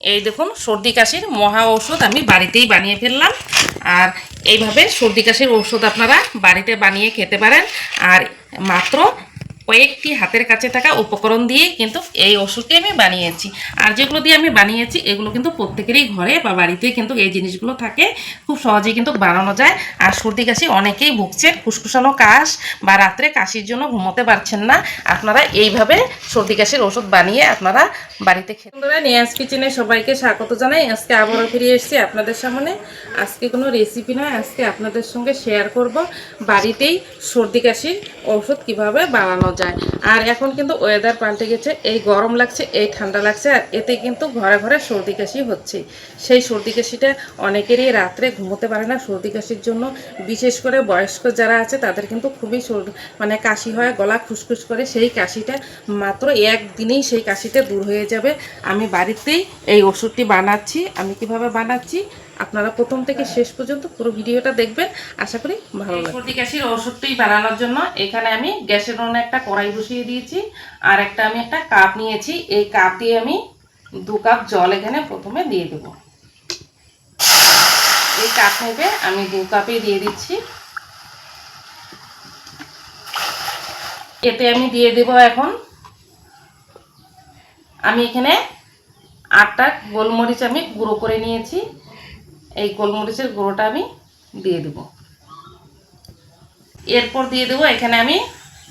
এই দেখুন, সর্দি কাশির মহা ঔষধ আমি বাড়িতেই বানিয়ে ফেললাম। আর এইভাবে সর্দি কাশির ঔষধ আপনারা বাড়িতে বানিয়ে খেতে পারেন। আর মাত্র কয়েকটি হাতের কাছে থাকা উপকরণ দিয়ে কিন্তু এই ওষুধটি আমি বানিয়েছি। আর যেগুলো দিয়ে আমি বানিয়েছি, এগুলো কিন্তু প্রত্যেকেরই ঘরে বা বাড়িতে কিন্তু এই জিনিসগুলো থাকে। খুব সহজেই কিন্তু বানানো যায়। আর সর্দি কাশি অনেকেই ভুগছে ফুসফুসানো কাশ বা রাত্রে কাশির জন্য ঘুমোতে পারছেন না। আপনারা এইভাবে সর্দি কাশির ওষুধ বানিয়ে আপনারা বাড়িতে খেতে বন্ধুরা, নিয়াজ কিচেনে সবাইকে স্বাগত জানাই। আজকে আবারও ফিরে এসেছি আপনাদের সামনে। আজকে কোনো রেসিপি নয়, আজকে আপনাদের সঙ্গে শেয়ার করব বাড়িতেই সর্দি কাশির ওষুধ কীভাবে বানানো যায়। আর এখন কিন্তু ওয়েদার পাল্টে গেছে, এই গরম লাগছে, এই ঠান্ডা লাগছে, আর এতে কিন্তু ঘরে ঘরে সর্দি কাশি হচ্ছে। সেই সর্দি কাশিটা অনেকেরই রাত্রে ঘুমোতে পারে না। সর্দি কাশির জন্য বিশেষ করে বয়স্ক যারা আছে, তাদের কিন্তু খুবই মানে কাশি হয়, গলা খুসখুস করে। সেই কাশিটা মাত্র একদিনেই সেই কাশিটা দূর হয়ে যাবে। আমি বাড়িতেই এই ওষুধটি বানাচ্ছি। আমি কীভাবে বানাচ্ছি? আপনারা প্রথম থেকে শেষ পর্যন্ত পুরো ভিডিওটা দেখবেন। আশা করি ভালো লাগবে। সর্দি কাশির ওষুধটি বানানোর জন্য এখানে আমি গ্যাসের উনুনে একটা কড়াই বসিয়ে দিয়েছি আর একটা আমি একটা কাপ নিয়েছি। এই কাপ দিয়ে আমি দু কাপ জল এখানে প্রথমে দিয়ে দেব। এই কাপ নেবে আমি দু কাপে দিয়ে দিচ্ছি। এতে আমি দিয়ে দেব এখন আমি এখানে আটটা গোলমরিচ আমি গুঁড়ো করে নিয়েছি। এই গোলমরিচের গুঁড়োটা আমি দিয়ে দেব। এরপর দিয়ে দেবো, এখানে আমি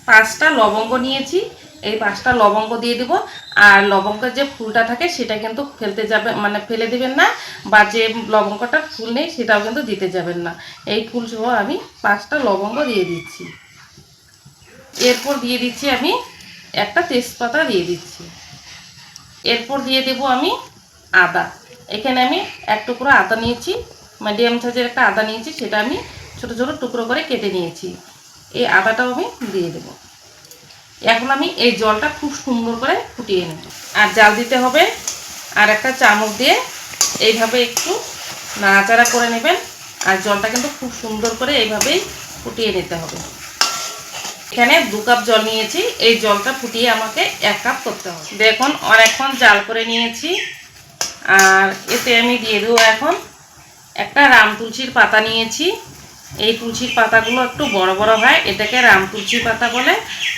পাঁচটা লবঙ্গ নিয়েছি। এই পাঁচটা লবঙ্গ দিয়ে দেবো। আর লবঙ্গের যে ফুলটা থাকে, সেটা কিন্তু ফেলতে যাবে মানে ফেলে দেবেন না, বা যে লবঙ্গটার ফুল নেই, সেটাও কিন্তু দিতে যাবেন না। এই ফুল সহ আমি পাঁচটা লবঙ্গ দিয়ে দিচ্ছি। এরপর দিয়ে দিচ্ছি আমি একটা তেজপাতা দিয়ে দিচ্ছি। এরপর দিয়ে দেব আমি আদা। এখানে আমি এক টুকরো আদা নিয়েছি মিডিয়াম সাইজের একটা আদা নিয়েছি, সেটা আমি ছোট ছোট টুকরো করে কেটে নিয়েছি। এই আদাটাও আমি দিয়ে দেব। এখন আমি এই জলটা খুব সুন্দর করে ফুটিয়ে নেব। আর জাল দিতে হবে, আর একটা চামচ দিয়ে এইভাবে একটু নাড়াচাড়া করে নেবেন, আর জলটা কিন্তু খুব সুন্দর করে এইভাবেই ফুটিয়ে নিতে হবে। এখানে দু কাপ জল নিয়েছি, এই জলটা ফুটিয়ে আমাকে এক কাপ করতে হবে। দেখুন, অনেকক্ষণ জাল করে নিয়েছি। আর এতে আমি দিয়ে দেবো এখন একটা রাম তুলসীর পাতা নিয়েছি। এই তুলসীর পাতাগুলো একটু বড় বড় হয়, এটাকে রাম তুলসীর পাতা বলে।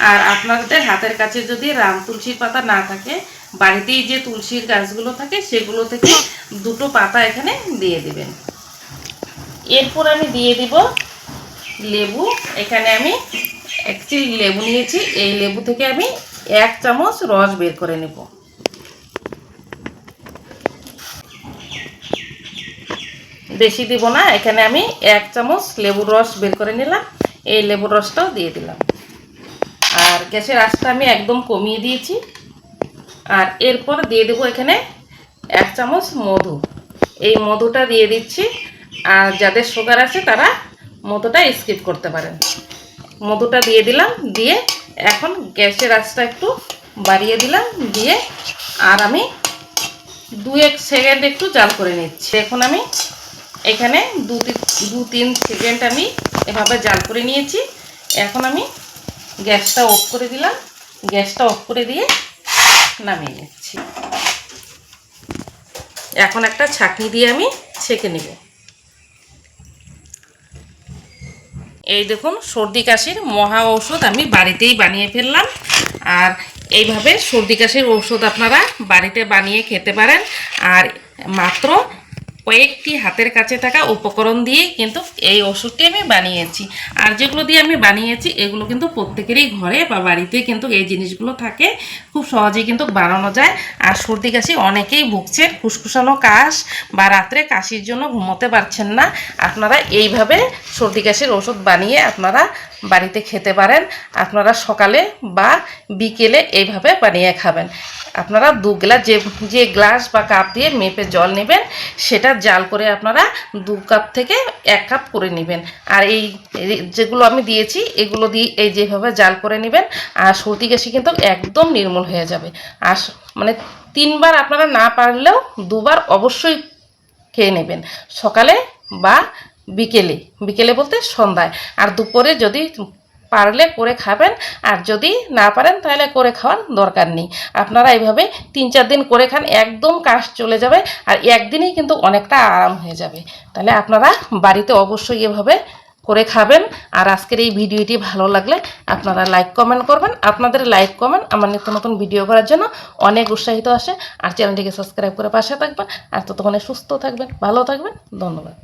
আর আপনাদের হাতের কাছে যদি রাম তুলসীর পাতা না থাকে, বাড়িতেই যে তুলসীর গাছগুলো থাকে, সেগুলো থেকে দুটো পাতা এখানে দিয়ে দেবেন। এরপর আমি দিয়ে দিব লেবু। এখানে আমি একটি লেবু নিয়েছি। এই লেবু থেকে আমি এক চামচ রস বের করে নেব। বেশি দিব না, এখানে আমি এক চামচ লেবুর রস বের করে নিলাম, এই লেবুর রসটাও দিয়ে দিলাম। আর গ্যাসের আঁচটা আমি একদম কমিয়ে দিয়েছি, আর এরপর দিয়ে দেবো এখানে এক চামচ মধু। এই মধুটা দিয়ে দিচ্ছি, আর যাদের সুগার আছে তারা মধুটা স্কিপ করতে পারেন। মধুটা দিয়ে দিলাম, দিয়ে এখন গ্যাসের আঁচটা একটু বাড়িয়ে দিলাম, দিয়ে আর আমি দু এক সেকেন্ড একটু জাল করে নিচ্ছি। এখন আমি এখানে দু তিন দু তিন সেকেন্ড আমি এভাবে জাল করে নিয়েছি। এখন আমি গ্যাসটা অফ করে দিলাম। গ্যাসটা অফ করে দিয়ে নামিয়ে নিচ্ছি। এখন একটা ছাঁকনি দিয়ে আমি ছেঁকে নেব। এই দেখুন, সর্দি কাশির মহা ঔষধ আমি বাড়িতেই বানিয়ে ফেললাম। আর এইভাবে সর্দি কাশির ঔষধ আপনারা বাড়িতে বানিয়ে খেতে পারেন। আর মাত্র কয়েকটি হাতের কাছে থাকা উপকরণ দিয়ে কিন্তু এই ওষুধটি আমি বানিয়েছি। আর যেগুলো দিয়ে আমি বানিয়েছি, এগুলো কিন্তু প্রত্যেকেরই ঘরে বা বাড়িতে কিন্তু এই জিনিসগুলো থাকে। খুব সহজেই কিন্তু বানানো যায়। আর সর্দি কাশি অনেকেই ভুগছে ফুসফুসানো কাশ বা রাত্রে কাশির জন্য ঘুমোতে পারছেন না। আপনারা এইভাবে সর্দি কাশির ওষুধ বানিয়ে আপনারা বাড়িতে খেতে পারেন। আপনারা সকালে বা বিকেলে এইভাবে বানিয়ে খাবেন। আপনারা দু গ্লাস যে যে গ্লাস বা কাপ দিয়ে মেপে জল নেবেন, সেটা জাল করে আপনারা দু কাপ থেকে এক কাপ করে নেবেন। আর এই যেগুলো আমি দিয়েছি, এগুলো দিয়ে এই যেভাবে জাল করে নেবেন, আর সর্দি কাশি কিন্তু একদম নির্মূল হয়ে যাবে। আর মানে তিনবার আপনারা না পারলেও দুবার অবশ্যই খেয়ে নেবেন। সকালে বা বিকেলে। বিকেলে বলতে সন্ধ্যায়। আর দুপুরে যদি পারলে করে খাবেন। আর যদি না পারেন, তাহলে করে খাওয়ার দরকার নেই। আপনারা এইভাবে তিন চার দিন করে খান, একদম কাশ চলে যাবে আর একদিনেই কিন্তু অনেকটা আরাম হয়ে যাবে। তাহলে আপনারা বাড়িতে অবশ্যই এভাবে করে খাবেন। আর আজকের এই ভিডিওটি ভালো লাগলে আপনারা লাইক কমেন্ট করবেন। আপনাদের লাইক কমেন্ট আমার নিত্য নতুন ভিডিও করার জন্য অনেক উৎসাহিত আসে। আর চ্যানেলটিকে সাবস্ক্রাইব করে পাশে থাকবেন। আর ততক্ষণে সুস্থ থাকবেন, ভালো থাকবেন। ধন্যবাদ।